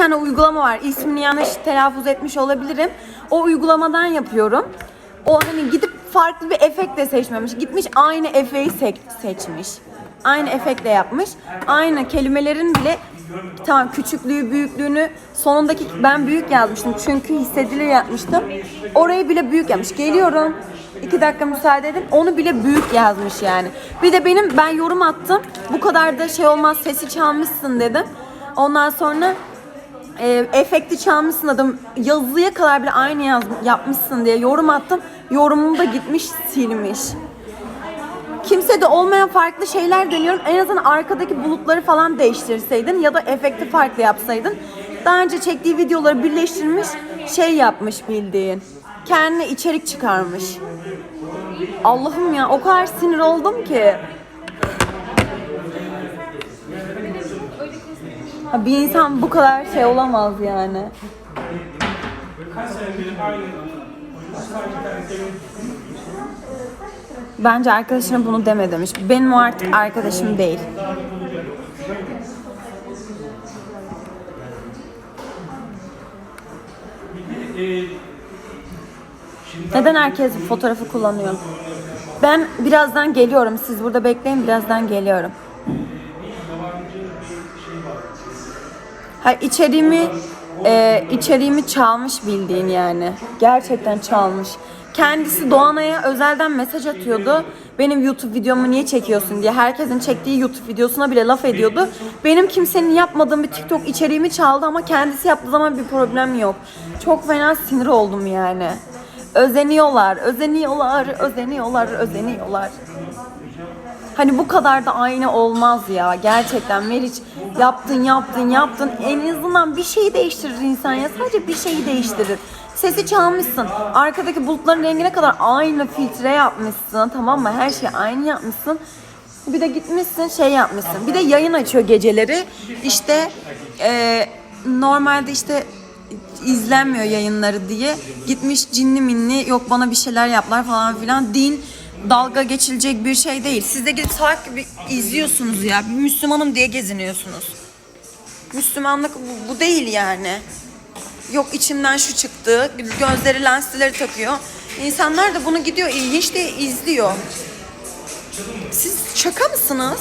tane uygulama var. İsmini yanlış telaffuz etmiş olabilirim. O uygulamadan yapıyorum. O hani gidip farklı bir efekt de seçmemiş. Gitmiş aynı efeyi seçmiş. Aynı efektle yapmış. Aynı kelimelerin bile tamam küçüklüğü, büyüklüğünü sonundaki ben büyük yazmıştım. Çünkü hissedilir yapmıştım. Orayı bile büyük yapmış. Geliyorum. iki dakika müsaade edin. Onu bile büyük yazmış yani. Bir de benim ben yorum attım. Bu kadar da şey olmaz sesi çalmışsın dedim. Ondan sonra e, efekti çalmışsın adım yazıya kadar bile aynı yaz, yapmışsın diye yorum attım. Yorumum da gitmiş silmiş. Kimse de olmayan farklı şeyler deniyorum. En azından arkadaki bulutları falan değiştirseydin ya da efekti farklı yapsaydın. Daha önce çektiği videoları birleştirmiş, şey yapmış bildiğin. Kendine içerik çıkarmış. Allah'ım ya o kadar sinir oldum ki. Ha, bir insan bu kadar şey olamaz yani. Bence arkadaşına bunu deme demiş. Benim o artık arkadaşım değil. Neden herkes bu fotoğrafı kullanıyor? Ben birazdan geliyorum. Siz burada bekleyin. Birazdan geliyorum. Ha içeriğimi e, içeriğimi çalmış bildiğin yani. Gerçekten çalmış. Kendisi Doğanay'a özelden mesaj atıyordu. Benim YouTube videomu niye çekiyorsun diye. Herkesin çektiği YouTube videosuna bile laf ediyordu. Benim kimsenin yapmadığım bir TikTok içeriğimi çaldı ama kendisi yaptığı zaman bir problem yok. Çok fena sinir oldum yani. Özeniyorlar, özeniyorlar, özeniyorlar, özeniyorlar. Hani bu kadar da aynı olmaz ya. Gerçekten Meriç yaptın yaptın yaptın. En azından bir şeyi değiştirir insan ya. Sadece bir şeyi değiştirir. Sesi çalmışsın. Arkadaki bulutların rengine kadar aynı filtre yapmışsın. Tamam mı? Her şeyi aynı yapmışsın. Bir de gitmişsin şey yapmışsın. Bir de yayın açıyor geceleri. İşte eee, normalde işte izlenmiyor yayınları diye gitmiş cinli minli yok bana bir şeyler yaplar falan filan din dalga geçilecek bir şey değil. Siz de gidip takip izliyorsunuz ya. Bir Müslümanım diye geziniyorsunuz. Müslümanlık bu, bu değil yani. Yok içimden şu çıktı. Gözleri lensleri takıyor. İnsanlar da bunu gidiyor ilginç diye izliyor. Siz şaka mısınız?